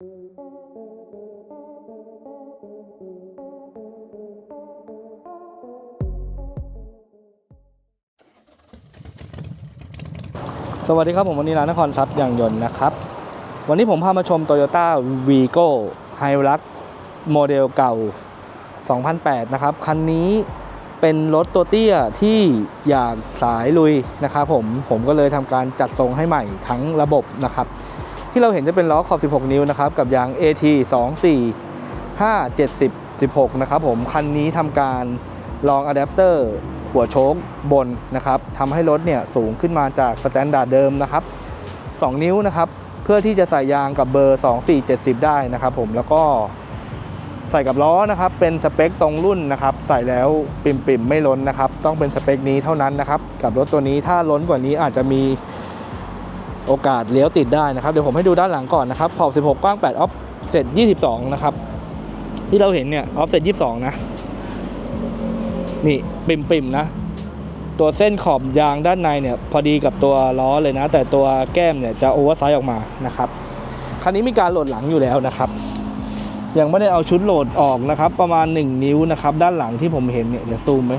สวัสดีครับผมวันนี้ร้านนครทรัพย์ยางยนต์นะครับ วันนี้ผมพามาชม Toyota Vigo h i l u x โมเดลเก่า 2008 นะครับ คันนี้เป็นรถตัวเตี้ยที่อยากสายลุยนะครับผมผมก็เลยทำการจัดทรงให้ใหม่ทั้งระบบนะครับ ที่เราเห็นจะเป็นล้อขอบ 16 นิ้วนะครับกับยาง AT 2 4 5 70 16 นะครับผมคันนี้ทำการลองอะแดปเตอร์หัวโชคบนนะครับทำให้รถเนี่ยสูงขึ้นมาจากสแตนดาร์ดเดิมนะครับ 2 นิ้วนะครับเพื่อที่จะใส่ยางกับเบอร์ 2470 ได้นะครับผมแล้วก็ใส่กับล้อนะครับเป็นสเปคตรงรุ่นนะครับใส่แล้วปิ่มปิ่มๆไม่ล้นนะครับต้องเป็นสเปคนี้เท่านั้นนะครับกับรถตัวนี้ถ้าล้นกว่านี้อาจจะมี โอกาสเลี้ยวติดได้นะครับ เดี๋ยวผมให้ดูด้านหลังก่อนนะครับขอบ 16 กว้าง 8 ออฟเสร็จ22 นะครับ ที่เราเห็นเนี่ย ออฟเสร็จ22 นะ นี่ปิ่มปิ่มๆนะ ตัวเส้นขอบยางด้านในเนี่ย พอดีกับตัวล้อเลยนะ แต่ตัวแก้มเนี่ยจะโอเวอร์ไซส์ออกมานะครับคันนี้มีการโหลดหลังอยู่แล้วนะครับยังไม่ได้เอาชุดโหลดออกนะครับ ประมาณ 1 นิ้วนะครับ ด้านหลังที่ผมเห็นเนี่ยเดี๋ยวซูมไหม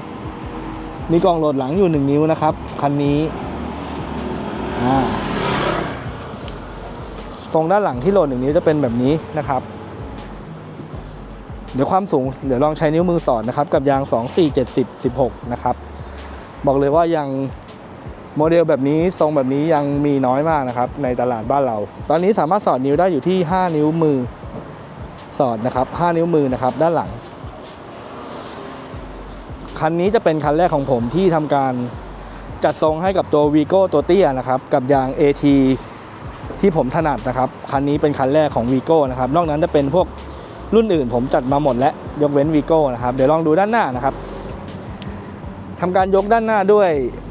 มีกล่องโหลดหลังอยู่ 1 นิ้วนะครับ คันนี้อ่า ทรงด้านหลังที่โหลด1นิ้วจะเป็นแบบนี้นะครับ เดี๋ยวความสูงเดี๋ยวลองใช้นิ้วมือสอดนะครับ กับยาง 2 4 70 16 นะครับ บอกเลยว่ายังโมเดลแบบนี้ทรงแบบนี้ยังมีน้อยมากนะครับ ในตลาดบ้านเรา ตอนนี้สามารถสอดนิ้วได้อยู่ที่ 5 นิ้วมือสอดนะครับ 5 นิ้วมือนะครับ ด้านหลัง คันนี้จะเป็นคันแรกของผมที่ทำการจัดทรงให้กับตัว Vigo ตัวเตี้ยนะครับ กับยาง AT ที่ผมถนัดนะครับ คันนี้เป็นคันแรกของ Vigo นะครับ นอกนั้นจะเป็นพวกรุ่นอื่นผมจัดมาหมดแล้ว ยกเว้น Vigo นะครับ เดี๋ยวลองดูด้านหน้านะครับทำการยกด้านหน้าด้วย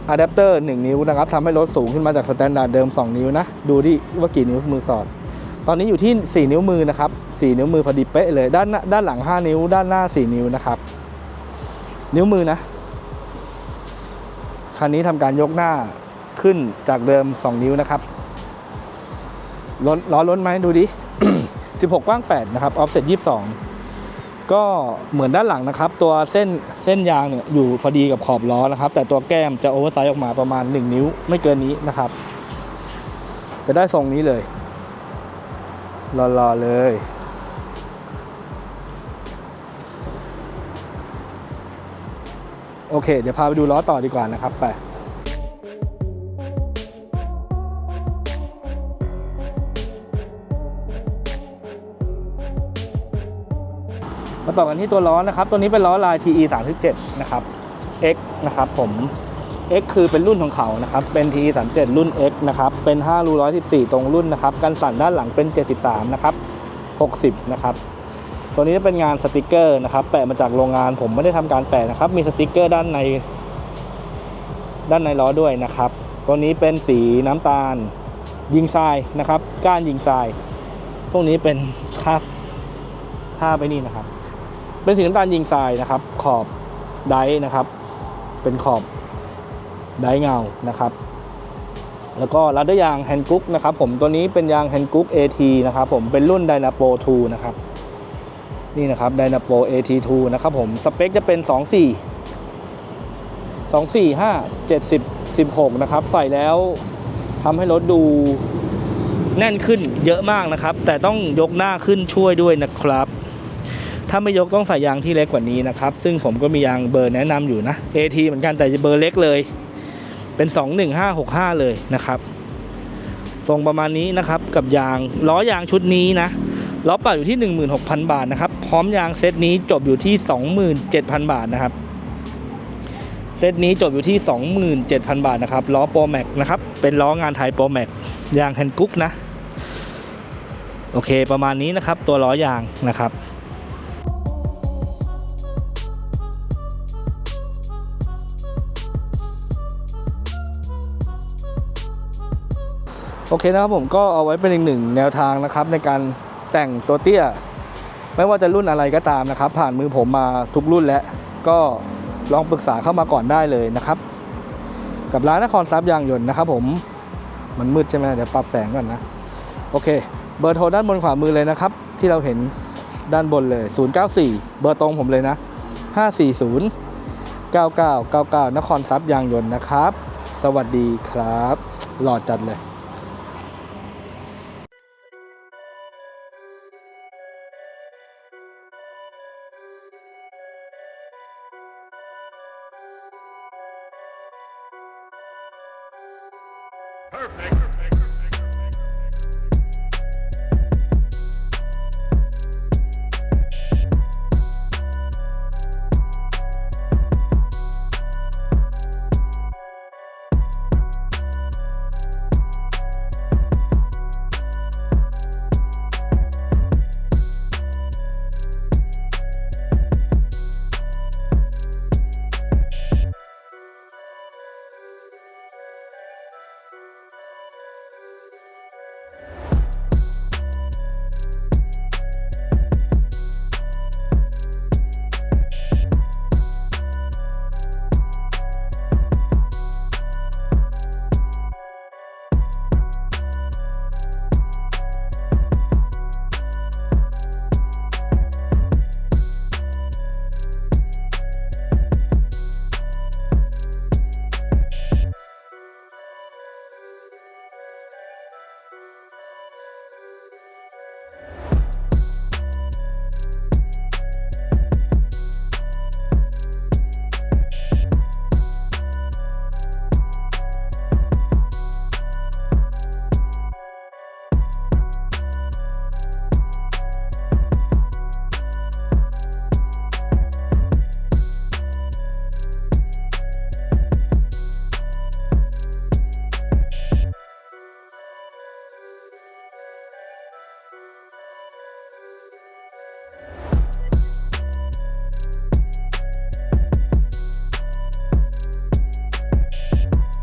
อะแดปเตอร์1นิ้วนะครับทำให้รถสูงขึ้นมาจากสแตนดาร์ดเดิม 2 นิ้วนะ ดูที่ว่ากี่นิ้วมือสอด ตอนนี้อยู่ที่ 4 นิ้วมือนะครับ 4 นิ้วมือพอดีเป๊ะเลย ด้านด้านหลัง 5 นิ้ว ด้านหน้า 4 นิ้วนะครับ นิ้วมือนะ คันนี้ทำการยกหน้าขึ้นจากเดิม 2 นิ้วนะครับ ล้นล้อล้นไหมดูดิ 16 กว้าง 8 นะครับ ออฟเซ็ต22 ก็เหมือนด้านหลังนะครับ ตัวเส้นเส้นยางเนี่ยอยู่พอดีกับขอบล้อนะครับ แต่ตัวแก้มจะโอเวอร์ไซส์ออกมาประมาณ 1 นิ้วไม่เกินนี้นะครับ จะได้ทรงนี้เลยรอๆเลย โอเค เดี๋ยวพาไปดูล้อต่อดีกว่านะครับไป มาต่อกันที่ตัวล้อนะครับ ตัวนี้เป็นล้อลาย TE 37นะครับ X นะครับผม X คือเป็นรุ่นของเขานะครับ เป็น TE 37รุ่น X นะครับ เป็น 5 รู 114 ตรงรุ่นนะครับ กันสั่นด้านหลังเป็น 73 นะครับ 60 นะครับ ตัวนี้จะเป็นงานสติกเกอร์นะครับ แปะมาจากโรงงานผมไม่ได้ทำการแปะนะครับ มีสติกเกอร์ด้านใน ด้านในล้อด้วยนะครับ ตัวนี้เป็นสีน้ำตาล ยิงทรายนะครับ ก้านยิงทราย พวกนี้เป็นค่าค่าไปนี่นะครับ เป็นสีน้ำตาลยิงทรายนะครับ ขอบไดนะครับ เป็นขอบไดเงานะครับ แล้วก็รัดด้วยยางแฮนด์กุ๊กนะครับผมตัวนี้เป็นยางแฮนด์กุ๊ก AT นะครับผมเป็นรุ่น Dynapo 2นะครับนี่นะครับ Dynapo AT2 นะครับผมสเปคจะเป็น 24 24 5 70 16 นะครับ ใส่แล้วทำให้รถดูแน่นขึ้นเยอะมากนะครับ แต่ต้องยกหน้าขึ้นช่วยด้วยนะครับ ถ้าไม่ยกต้องใส่ยางที่เล็กกว่านี้นะครับ ซึ่งผมก็มียางเบอร์แนะนำอยู่นะ AT เหมือนกันแต่เบอร์เล็กเลย เป็น 21565 เลยนะครับทรงประมาณนี้นะครับกับยางล้อยางชุดนี้นะล้อเปล่าอยู่ที่ 16,000 บาทนะครับ พร้อมยางเซตนี้จบอยู่ที่ 27,000 บาทนะครับ เซตนี้จบอยู่ที่ 27,000 บาทนะครับล้อโปรแม็กนะครับ เป็นล้องานไทยโปรแม็กยางแฮนกุ๊กนะ โอเคประมาณนี้นะครับ ตัวล้อยางนะครับ โอเคนะครับผมก็เอาไว้เป็นอีกหนึ่งแนวทางนะครับ ในการแต่งตัวเตี้ย ไม่ว่าจะรุ่นอะไรก็ตามนะครับ ผ่านมือผมมาทุกรุ่นแล้วก็ลองปรึกษาเข้ามาก่อนได้เลยนะครับ กับร้านนครทรัพย์ยางยนต์นะครับ ผมมันมืดใช่ไหมเดี๋ยวปรับแสงก่อนนะโอเค เบอร์โทรด้านบนขวามือเลยนะครับ ที่เราเห็นด้านบนเลย 094 เบอร์ตรงผมเลยนะ 540 9999 นครทรัพย์ยางยนต์นะครับ สวัสดีครับ หล่อจัดเลย Perfect.